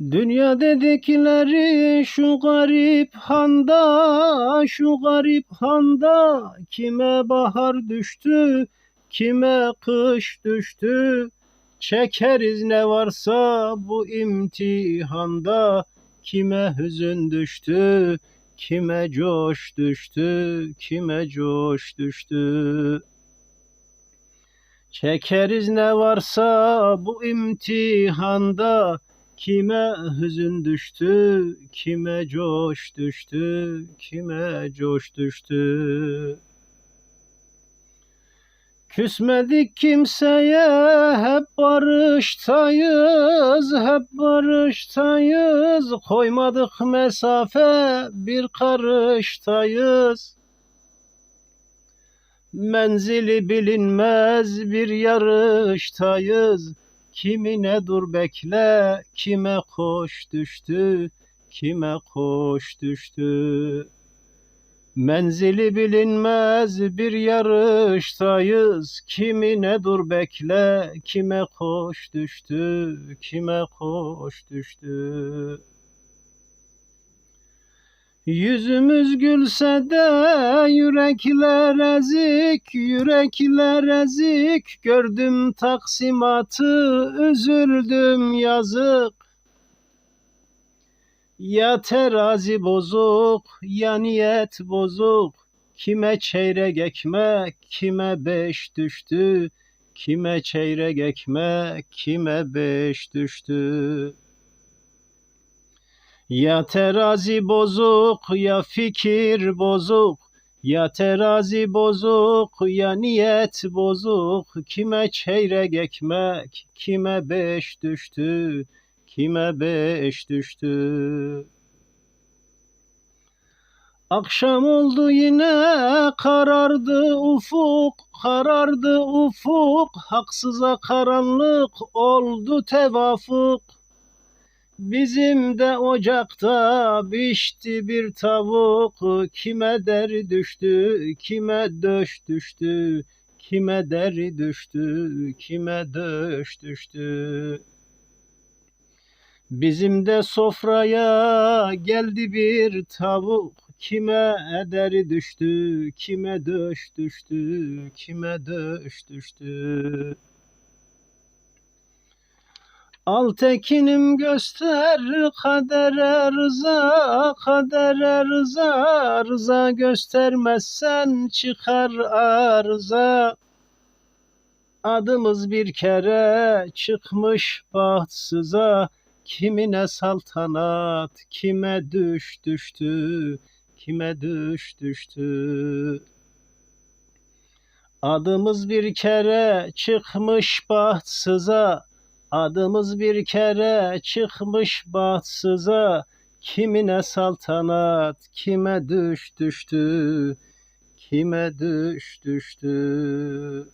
Dünya dedikleri şu garip handa, şu garip handa kime bahar düştü, kime kış düştü. Çekeriz ne varsa bu imtihanda, kime hüzün düştü, kime coş düştü, kime coş düştü. Çekeriz ne varsa bu imtihanda, Kime hüzün düştü, kime coş düştü, kime coş düştü. Küsmedik kimseye, hep barıştayız, hep barıştayız. Koymadık mesafe, bir karıştayız. Menzili bilinmez bir yarıştayız. Kimine dur bekle, kime koş düştü, kime koş düştü. Menzili bilinmez bir yarıştayız. Kimine dur bekle, kime koş düştü, kime koş düştü. Yüzümüz gülse de yürekler ezik, yürekler ezik. Gördüm taksimatı, üzüldüm yazık. Ya terazi bozuk, ya niyet bozuk. Kime çeyrek ekmek, kime beş düştü. Kime çeyrek ekmek, kime beş düştü. Ya terazi bozuk ya fikir bozuk. Ya terazi bozuk ya niyet bozuk. Kime çeyrek ekmek kime beş düştü kime beş düştü? Akşam oldu yine karardı ufuk karardı ufuk. Haksıza karanlık oldu tevafuk Bizim de ocakta pişti bir tavuk. Kime deri düştü, kime döş düştü? Kime deri düştü, kime döş düştü? Bizim de sofraya geldi bir tavuk. Kime deri düştü, kime döş düştü, kime döş düştü Al tekinim göster kadere rıza, kadere rıza, rıza göstermezsen çıkar arıza. Adımız bir kere çıkmış bahtsıza, kimine saltanat, kime düş düştü, kime düş düştü. Adımız bir kere çıkmış bahtsıza, Adımız bir kere çıkmış bahtsıza, kimine saltanat, kime düş düştü, kime düş düştü.